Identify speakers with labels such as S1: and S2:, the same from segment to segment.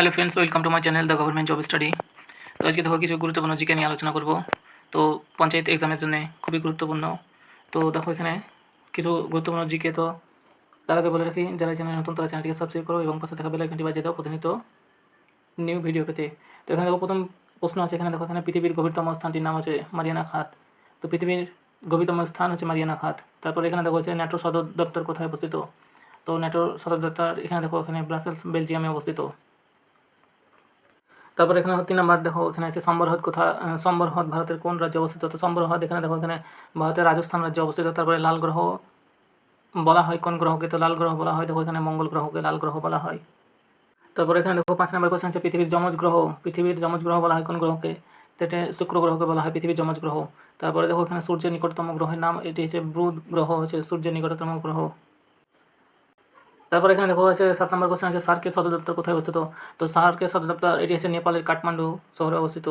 S1: Hello friends welcome to my channel the government job study তো আজকে দেখো কিছু গুরুত্বপূর্ণ জিকে নিয়ে আলোচনা করব। তো পঞ্চায়েত এক্সামের জন্য খুবই গুরুত্বপূর্ণ। তো দেখো এখানে কিছু গুরুত্বপূর্ণ জিকে তো তার আগে বলে রাখি। যারা চ্যানেল নতুন, তারা চ্যানেলটিকে সাবস্ক্রাইব করো এবং পাশে থাকা বেল আইকনটি বাজিয়ে দাও প্রতিনিয়ত নিউ ভিডিও পেতে। তো এখানে দেখো প্রথম প্রশ্ন আছে, এখানে দেখো এখানে পৃথিবীর গভীরতম স্থানটির নাম হচ্ছে মারিয়ানা খাত। তো পৃথিবীর গভীরতম স্থান হচ্ছে মারিয়ানা খাত। তারপর এখানে দেখো হচ্ছে ন্যাটো সদর দপ্তর কোথায় অবস্থিত? তো ন্যাটোর সদর দপ্তর, এখানে দেখো এখানে ব্রাসেলস, বেলজিয়ামে অবস্থিত। তারপর এখানে তিন নম্বর, দেখো এখানে আছে সম্বরহদ কোথা সম্বরহদ ভারতের কোন রাজ্যে অবস্থিত? তো সম্বরহদ এখানে দেখো, এখানে ভারতের রাজস্থান রাজ্যে অবস্থিত। তারপরে লাল গ্রহ বলা হয়, কোন গ্রহকে? তো লাল গ্রহ বলা হয়, দেখো এখানে মঙ্গল গ্রহকে লাল গ্রহ বলা হয়। তারপরে এখানে দেখো পাঁচ নম্বর কোশ্চেন আছে পৃথিবীর যমজ গ্রহ। পৃথিবীর যমজ গ্রহ বলা হয় কোন গ্রহকে? তো এটা শুক্র গ্রহকে বলা হয় পৃথিবীর যমজ গ্রহ। তারপরে দেখো এখানে সূর্যের নিকটতম গ্রহের নাম, এটি হচ্ছে ব্রুদ গ্রহ, হচ্ছে সূর্যের নিকটতম গ্রহ। তারপর এখানে দেখো আছে সাত নম্বর কোশ্চেন আছে সার্কের সদর দপ্তর কোথায় অবস্থিত? তো সার্কের সদর দপ্তর, এটি হচ্ছে নেপালের কাঠমান্ডু শহরে অবস্থিত।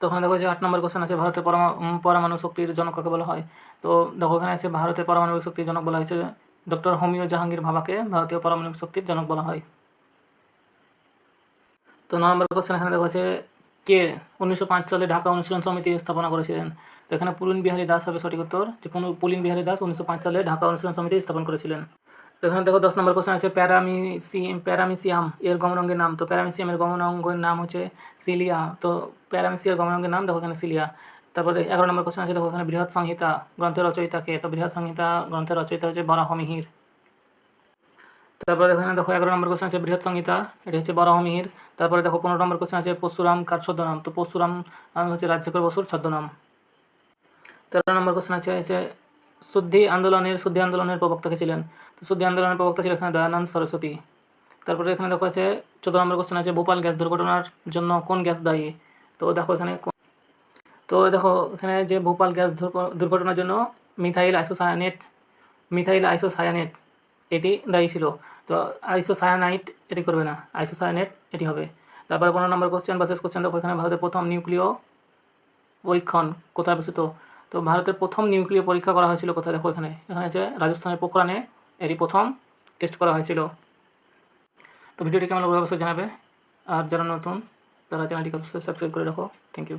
S1: তো ওখানে দেখো যে আট নম্বর কোশ্চেন আছে, ভারতের পরমা পরমাণু শক্তির জনক কাকে বলা হয়? তো দেখো এখানে আছে, ভারতের পারমাণবিক শক্তির জনক বলা হয়েছে, ডক্টর হোমিও জাহাঙ্গীর ভাবাকে ভারতীয় পারমাণবিক শক্তির জনক বলা হয়। তো ন নম্বর কোশ্চেন এখানে দেখো আছে, কে উনিশশো পাঁচ সালে ঢাকা অনুশীলন সমিতি স্থাপনা করেছিলেন? তো এখানে পুলিন বিহারী দাস হবে সঠিক উত্তর, যে পুলিন বিহারী দাস উনিশশো পাঁচ সালে ঢাকা অনুশীলন সমিতি স্থাপন করেছিলেন। তো এখানে দেখো দশ নম্বর কোশ্চেন আছে প্যারামিসি প্যারামিসিয়াম এর গমনাঙ্গের নাম। তো প্যারামিসিয়ামের গমনাঙ্গের নাম হচ্ছে সিলিয়া। তো প্যারামিসিয়ার গমনাঙ্গের নাম দেখো এখানে সিলিয়া। তারপরে এগারো নম্বর কোশ্চেন আছে, দেখো এখানে বৃহৎ সংহিতা, গ্রন্থের রচয়িতাকে। তো বৃহৎ সংহিতা, গ্রন্থের রচয়িতা হচ্ছে বরাহমিহির তারপরে এখানে দেখো এগারো নম্বর কোশ্চেন আছে, বৃহৎ সংহিতা, এটি হচ্ছে বরাহমিহির তারপরে দেখো পনেরো নম্বর কোশ্চেন আছে, পরশুরাম কার ছদ্মনাম। তো পরশুরাম হচ্ছে রাজশেখর বসুর ছদ্মনাম। তেরো নম্বর কোশ্চেন আছে হচ্ছে শুদ্ধি আন্দোলনের শুদ্ধি আন্দোলনের প্রবক্তাকে ছিলেন। তো শুদ্ধি আন্দোলনের প্রবক্তা ছিল এখানে দয়ানন্দ সরস্বতী। তারপরে এখানে দেখো আছে চোদ্দ নম্বর কোশ্চেন আছে ভোপাল গ্যাস দুর্ঘটনার জন্য কোন গ্যাস দায়ী? তো দেখো এখানে তো দেখো এখানে যে ভোপাল গ্যাস দুর্ঘটনার জন্য মিথাইল আইসোসায়ানেট মিথাইল আইসোসায়ানেট এটি দায়ী ছিল। তো আইসোসায়ানাইট এটি করবে না, আইসোসায়ানেট এটি হবে। তারপরে পনেরো নম্বর কোশ্চেন বা শেষ কোশ্চেন দেখো এখানে ভারতের প্রথম নিউক্লিয় পরীক্ষণ কোথায় অবস্থিত? তো ভারতের প্রথম নিউক্লিয় পরীক্ষা করা হয়েছিল কোথায়? দেখো এখানে। এখানে হচ্ছে রাজস্থানের পোখরানে এরই প্রথম টেস্ট করা হয়েছিল। তো ভিডিওটি কেমন অবশ্যই জানাবে। আর যারা নতুন, তারা চ্যানেলটিকে অবশ্যই সাবস্ক্রাইব করে রাখো। Thank you